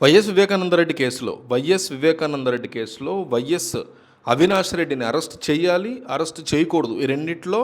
YS Vivekananda Reddy కేసులో YS Vivekananda Reddy కేసులో YS Avinash రెడ్డిని అరెస్ట్ చేయాలి అరెస్ట్ చేయకూడదు. ఈ రెండిట్లో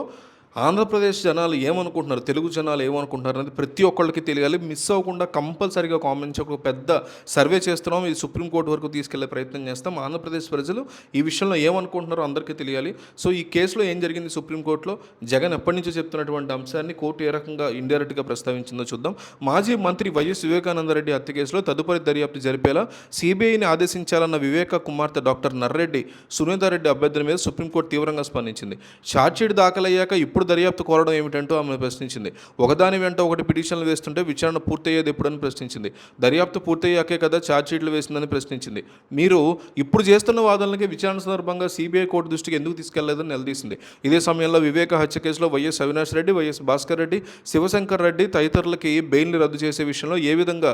ఆంధ్రప్రదేశ్ జనాలు ఏమనుకుంటున్నారు? తెలుగు జనాలు ఏమనుకుంటున్నారు అనేది ప్రతి ఒక్కళ్ళకి తెలియాలి. మిస్ అవ్వకుండా కంపల్సరీగా కామెంట్స్ ఒక పెద్ద సర్వే చేస్తున్నాం. ఇది సుప్రీంకోర్టు వరకు తీసుకెళ్ళే ప్రయత్నం చేస్తాం. ఆంధ్రప్రదేశ్ ప్రజలు ఈ విషయంలో ఏమనుకుంటున్నారో అందరికీ తెలియాలి. సో ఈ కేసులో ఏం జరిగింది సుప్రీంకోర్టులో జగన్ ఎప్పటి నుంచో చెప్తున్నటువంటి అంశాన్ని కోర్టు ఏ రకంగా ఇండైరెక్ట్గా ప్రస్తావించిందో చూద్దాం. మాజీ మంత్రి వైఎస్ వివేకానందరెడ్డి హత్య కేసులో తదుపరి దర్యాప్తు జరిపేలా సిబిఐని ఆదేశించాలన్న వివేక కుమార్తె డాక్టర్ నర్రెడ్డి సునీతారెడ్డి అభ్యర్థుల మీద సుప్రీంకోర్టు తీవ్రంగా స్పందించింది. షార్ట్షీట్ దాఖలయ్యాక ఇప్పుడు దర్యాప్తు కోరడం ఏమిటంటూ ఆమె ప్రశ్నించింది. ఒకదాని వెంట ఒకటి పిటిషన్లు వేస్తుంటే విచారణ పూర్తయ్యేది ఎప్పుడని ప్రశ్నించింది. దర్యాప్తు పూర్తయ్యాకే కదా ఛార్జ్షీట్లు వేసిందని ప్రశ్నించింది. మీరు ఇప్పుడు చేస్తున్న వాదనలకి విచారణ సందర్భంగా సిబిఐ కోర్టు దృష్టికి ఎందుకు తీసుకెళ్ళేదని నిలదీసింది. ఇదే సమయంలో వివేక హత్య కేసులో వైఎస్ అవినాష్ రెడ్డి వైఎస్ భాస్కర్ రెడ్డి శివశంకర్ రెడ్డి తదితరులకి బెయిల్ని రద్దు చేసే విషయంలో ఏ విధంగా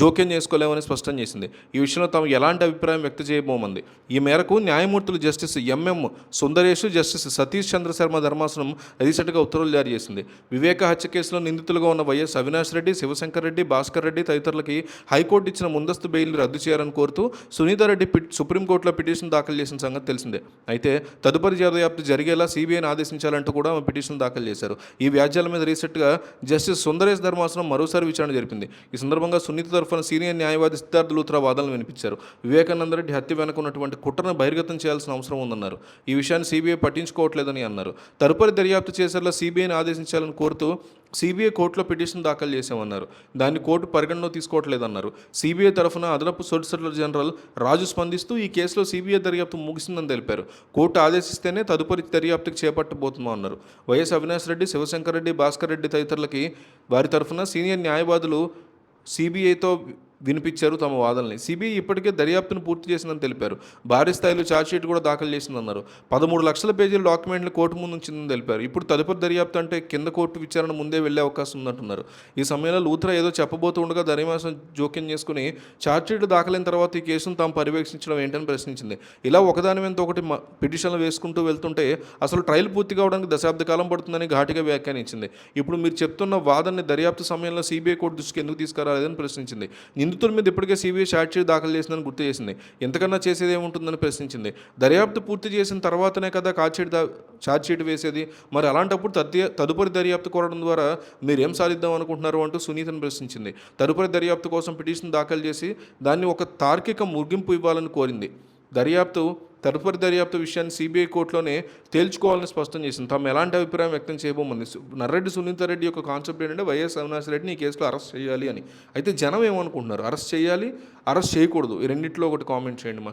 జోక్యం చేసుకోలేమని స్పష్టం చేసింది. ఈ విషయంలో తాము ఎలాంటి అభిప్రాయం వ్యక్తం చేయబోమంది. ఈ మేరకు న్యాయమూర్తులు justice MM Sundaresh justice Satish Chandra Sharma ధర్మాసనం రీసెంట్గా ఉత్తర్వులు జారీ చేసింది. వివేక హత్య కేసులో నిందితులుగా ఉన్న వైఎస్ అవినాష్ రెడ్డి శివశంకర్ రెడ్డి భాస్కర్ రెడ్డి తదితరులకి హైకోర్టు ఇచ్చిన ముందస్తు బెయిల్ రద్దు చేయాలని కోరుతూ సునీతారెడ్డి పిట్ సుప్రీంకోర్టులో పిటిషన్ దాఖలు చేసిన సంగతి తెలిసిందే. అయితే తదుపరి దర్యాప్తు జరిగేలా సిబిఐని ఆదేశించాలంటూ కూడా ఆమె పిటిషన్ దాఖలు చేశారు. ఈ వ్యాజ్యాల మీద రీసెంట్గా జస్టిస్ సుందరేష్ ధర్మాసనం మరోసారి విచారణ జరిపింది. ఈ సందర్భంగా సునీత తరఫున సీనియర్ న్యాయవాది సిద్ధార్థ లూత్రా వాదనలు వినిపించారు. వివేకానంద రెడ్డి హత్య వెనుక ఉన్నటువంటి కుట్రను బహిర్గతం చేయాల్సిన అవసరం ఉందన్నారు. ఈ విషయాన్ని సిబిఐ పట్టించుకోవట్లేదని అన్నారు. తదుపరి దర్యాప్తు చేసేలా సిబిఐని ఆదేశించాలని కోరుతూ సిబిఐ కోర్టులో పిటిషన్ దాఖలు చేశామన్నారు. దాన్ని కోర్టు పరిగణలో తీసుకోవట్లేదన్నారు. సిబిఐ తరఫున అదనపు సొలిసిటర్ జనరల్ రాజు స్పందిస్తూ ఈ కేసులో సిబిఐ దర్యాప్తు ముగిసిందని తెలిపారు. కోర్టు ఆదేశిస్తేనే తదుపరి దర్యాప్తుకు చేపట్టబోతున్నాం అన్నారు. వైఎస్ అవినాష్ రెడ్డి శివశంకర్ రెడ్డి భాస్కర్ రెడ్డి తదితరులకి వారి తరఫున సీనియర్ న్యాయవాదులు సిబిఐతో వినిపించారు తమ వాదనని సిబిఐ ఇప్పటికే దర్యాప్తును పూర్తి చేసిందని తెలిపారు. భారీ స్థాయిలో ఛార్జ్షీట్ కూడా దాఖలు చేసిందన్నారు. పదమూడు లక్షల పేజీల డాక్యుమెంట్లు కోర్టు ముందు ఉంచిందని తెలిపారు. ఇప్పుడు తదుపరి దర్యాప్తు అంటే కింద కోర్టు విచారణ ముందే వెళ్ళే అవకాశం ఉందంటున్నారు. ఈ సమయంలో లూత్రా ఏదో చెప్పబోతూ ఉండగా ధర్మాసం జోక్యం చేసుకుని ఛార్జ్షీట్ దాఖలైన తర్వాత ఈ కేసును తాము పర్యవేక్షించడం ఏంటని ప్రశ్నించింది. ఇలా ఒకదాని వెంట ఒకటి పిటిషన్లు వేసుకుంటూ వెళ్తుంటే అసలు ట్రయల్ పూర్తి కావడానికి దశాబ్ద కాలం పడుతుందని ఘాటుగా వ్యాఖ్యానించింది. ఇప్పుడు మీరు చెప్తున్న వాదనని దర్యాప్తు సమయంలో సిబిఐ కోర్టు దృష్టికి ఎందుకు తీసుకురాలేదని ప్రశ్నించింది. నిందితుల మీద ఇప్పటికే సిబిఐ షార్ట్షీట్ దాఖలు చేసిందని గుర్తు చేసింది. ఎంతకన్నా చేసేది ఏముంటుందని ప్రశ్నించింది. దర్యాప్తు పూర్తి చేసిన తర్వాతనే కదా కార్డ్షీట్ దా ఛార్జ్షీట్ వేసేది? మరి అలాంటప్పుడు తద్య తదుపరి దర్యాప్తు కోరడం ద్వారా మీరు ఏం సాధిద్దాం అనుకుంటున్నారు అంటూ సునీతను ప్రశ్నించింది. తదుపరి దర్యాప్తు కోసం పిటిషన్ దాఖలు చేసి దాన్ని ఒక తార్కిక ముగింపు ఇవ్వాలని కోరింది. దర్యాప్తు తదుపరి దర్యాప్తు విషయాన్ని సిబిఐ కోర్టులోనే తేల్చుకోవాలని స్పష్టం చేసింది. తాము ఎలాంటి అభిప్రాయం వ్యక్తం చేయబోమంది? సు- నర్రెడ్డి సునీతారెడ్డి యొక్క కాన్సెప్ట్ ఏంటంటే వైఎస్ అవినాష్ రెడ్డిని ఈ కేసులో అరెస్ట్ చేయాలి అని. అయితే జనం ఏమనుకుంటున్నారు? అరెస్ట్ చేయాలి అరెస్ట్ చేయకూడదు. ఈ రెండింటిలో ఒకటి కామెంట్ చేయండి